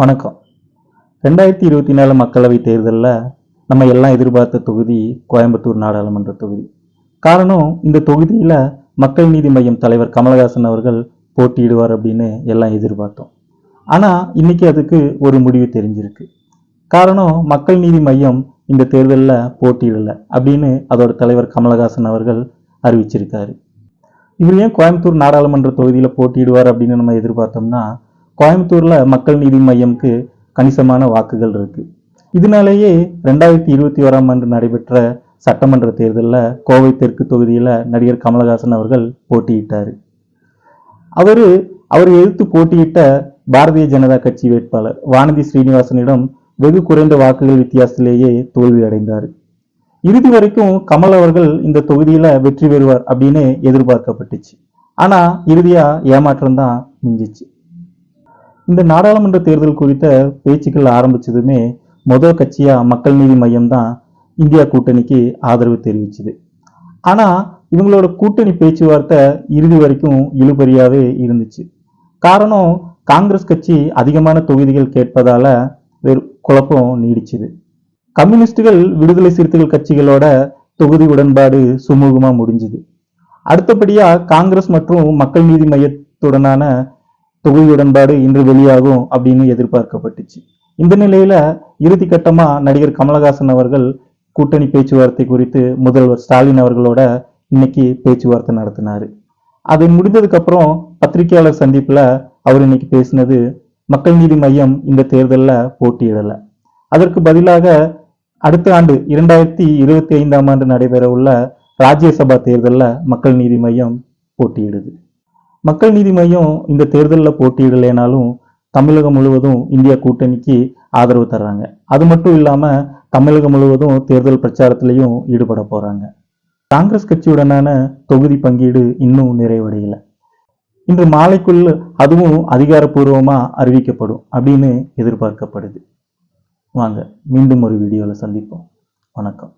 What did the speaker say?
வணக்கம். ரெண்டாயிரத்தி இருபத்தி நாலு மக்களவை தேர்தலில் நம்ம எல்லாம் எதிர்பார்த்த தொகுதி கோயம்புத்தூர் நாடாளுமன்ற தொகுதி. காரணம் இந்த தொகுதியில் மக்கள் நீதி மையம் தலைவர் கமலஹாசன் அவர்கள் போட்டியிடுவார் அப்படின்னு எல்லாம் எதிர்பார்த்தோம். ஆனால் இன்னைக்கு அதுக்கு ஒரு முடிவு தெரிஞ்சிருக்கு. காரணம் மக்கள் நீதி மையம் இந்த தேர்தலில் போட்டியிடலை அப்படின்னு அதோட தலைவர் கமலஹாசன் அவர்கள் அறிவிச்சிருக்காரு. இவர் ஏன் கோயம்புத்தூர் நாடாளுமன்ற தொகுதியில் போட்டியிடுவார் அப்படின்னு நம்ம எதிர்பார்த்தோம்னா கோயம்புத்தூரில் மக்கள் நீதி மையம்க்கு கணிசமான வாக்குகள் இருக்குது இதனாலேயே ரெண்டாயிரத்தி இருபத்தி ஓராம் ஆண்டு நடைபெற்ற சட்டமன்ற தேர்தலில் கோவை தெற்கு தொகுதியில் நடிகர் கமலஹாசன் அவர்கள் போட்டியிட்டார். அவர் அவர் எதிர்த்து போட்டியிட்ட பாரதிய ஜனதா கட்சி வேட்பாளர் வானதி ஸ்ரீனிவாசனிடம் வெகு குறைந்த வாக்குகள் வித்தியாசத்திலேயே தோல்வி அடைந்தார். இறுதி வரைக்கும் கமல் அவர்கள் இந்த தொகுதியில் வெற்றி பெறுவார் அப்படின்னு எதிர்பார்க்கப்பட்டுச்சு. ஆனால் இறுதியாக ஏமாற்றம் தான் மிஞ்சிச்சு. இந்த நாடாளுமன்ற தேர்தல் குறித்த பேச்சுக்கள் ஆரம்பிச்சதுமே முதல் கட்சியாக மக்கள் நீதி மையம் தான் இந்தியா கூட்டணிக்கு ஆதரவு தெரிவிச்சுது. ஆனால் இவங்களோட கூட்டணி பேச்சுவார்த்தை இறுதி வரைக்கும் இழுபறியாவே இருந்துச்சு. காரணம் காங்கிரஸ் கட்சி அதிகமான தொகுதிகள் கேட்பதால் வெறு குழப்பம் நீடிச்சுது. கம்யூனிஸ்டுகள் விடுதலை சிறுத்தைகள் கட்சிகளோட தொகுதி உடன்பாடு சுமூகமாக முடிஞ்சுது. அடுத்தபடியாக காங்கிரஸ் மற்றும் மக்கள் நீதி மையத்துடனான தொகுதி உடன்பாடு இன்று வெளியாகும் அப்படின்னு எதிர்பார்க்கப்பட்டுச்சு. இந்த நிலையில இறுதி கட்டமா நடிகர் கமலஹாசன் அவர்கள் கூட்டணி பேச்சுவார்த்தை குறித்து முதல்வர் ஸ்டாலின் அவர்களோட இன்னைக்கு பேச்சுவார்த்தை நடத்தினாரு. அது முடிந்ததுக்கு அப்புறம் பத்திரிகையாளர் சந்திப்புல அவர் இன்னைக்கு பேசினது மக்கள் நீதி மையம் இந்த தேர்தலில் போட்டியிடல. அதற்கு பதிலாக அடுத்த ஆண்டு இரண்டாயிரத்தி இருபத்தி ஐந்தாம் ஆண்டு நடைபெற உள்ள ராஜ்யசபா தேர்தலில் மக்கள் நீதி மையம் போட்டியிடுது. மக்கள் நீதி மையம் இந்த தேர்தலில் போட்டியிடலைனாலும் தமிழகம் முழுவதும் இந்தியா கூட்டணிக்கு ஆதரவு தர்றாங்க. அது மட்டும் இல்லாமல் தமிழகம் முழுவதும் தேர்தல் பிரச்சாரத்திலையும் ஈடுபட போகிறாங்க காங்கிரஸ் கட்சியுடனான தொகுதி பங்கீடு இன்னும் நிறைவடையல. இன்று மாலைக்குள் அதுவும் அதிகாரப்பூர்வமாக அறிவிக்கப்படும் அப்படின்னு எதிர்பார்க்கப்படுது. வாங்க மீண்டும் ஒரு வீடியோவில் சந்திப்போம். வணக்கம்.